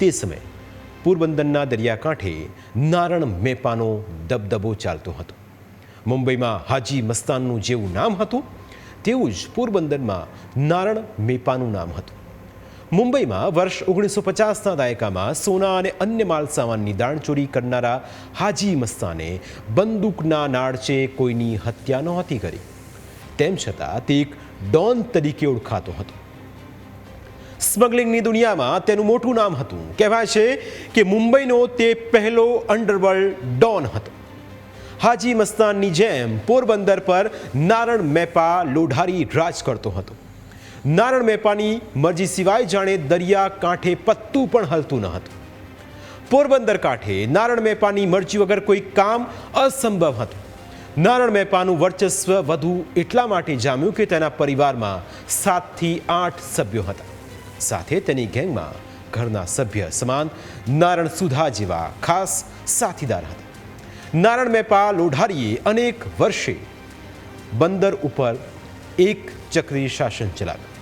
તે સમયે પોરબંદરના દરિયાકાંઠે નારણ મેપાનો દબદબો ચાલતો હતો. મુંબઈમાં હાજી મસ્તાનનું જેવું નામ હતું, તેવું જ પોરબંદરમાં નારણ મેપાનું નામ હતું. મુંબઈમાં વર્ષ ઓગણીસો પચાસના દાયકામાં સોના અને અન્ય માલસામાનની દાણચોરી કરનારા હાજી મસ્તાને બંદૂકના નાળચે કોઈની હત્યા નહોતી કરી. તેમ છતાં તે એક ડોન તરીકે ઓળખાતો હતો. સ્મગલિંગની દુનિયામાં તેનું મોટું નામ હતું. કહેવાય છે કે મુંબઈનો તે પહેલો અંડરવર્લ્ડ ડોન હતો. હાજી મસ્તાનની જેમ પોરબંદર પર નારણ મેપા લોઢારી રાજ કરતો હતો. નારણ મેપાની મરજી સિવાય જાણે દરિયા કાંઠે પત્તું પણ હલતું ન હતું. પોરબંદર કાંઠે નારણ મેપાની મરજી વગર કોઈ કામ અસંભવ હતું. નારણ મેપાનું વર્ચસ્વ વધુ એટલા માટે જામ્યું કે તેના પરિવારમાં સાતથી આઠ સભ્યો હતા. સાથે તેની ગેંગમાં ઘરના સભ્ય સમાન નારણ સુધા જેવા ખાસ સાથીદાર હતા. નારણ મેપા લોઢારીએ અનેક વર્ષે બંદર ઉપર એક ચક્રી શાસન ચલાવ્યું.